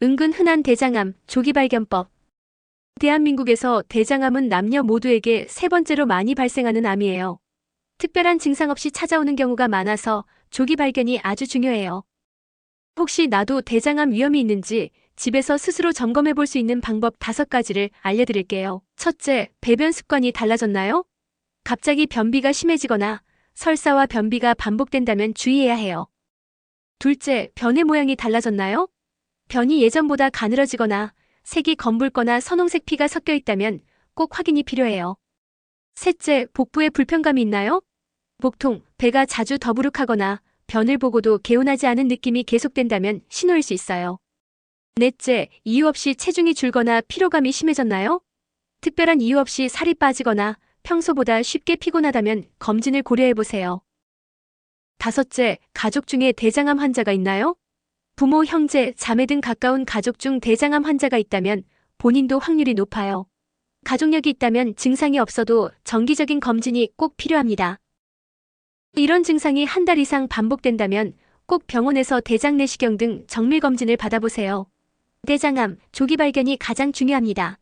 은근 흔한 대장암, 조기 발견법. 대한민국에서 대장암은 남녀 모두에게 세 번째로 많이 발생하는 암이에요. 특별한 증상 없이 찾아오는 경우가 많아서 조기 발견이 아주 중요해요. 혹시 나도 대장암 위험이 있는지 집에서 스스로 점검해 볼 수 있는 방법 다섯 가지를 알려드릴게요. 첫째, 배변 습관이 달라졌나요? 갑자기 변비가 심해지거나 설사와 변비가 반복된다면 주의해야 해요. 둘째, 변의 모양이 달라졌나요? 변이 예전보다 가늘어지거나 색이 검붉거나 선홍색 피가 섞여 있다면 꼭 확인이 필요해요. 셋째, 복부에 불편감이 있나요? 복통, 배가 자주 더부룩하거나 변을 보고도 개운하지 않은 느낌이 계속된다면 신호일 수 있어요. 넷째, 이유 없이 체중이 줄거나 피로감이 심해졌나요? 특별한 이유 없이 살이 빠지거나 평소보다 쉽게 피곤하다면 검진을 고려해 보세요. 다섯째, 가족 중에 대장암 환자가 있나요? 부모, 형제, 자매 등 가까운 가족 중 대장암 환자가 있다면 본인도 확률이 높아요. 가족력이 있다면 증상이 없어도 정기적인 검진이 꼭 필요합니다. 이런 증상이 한 달 이상 반복된다면 꼭 병원에서 대장 내시경 등 정밀 검진을 받아보세요. 대장암, 조기 발견이 가장 중요합니다.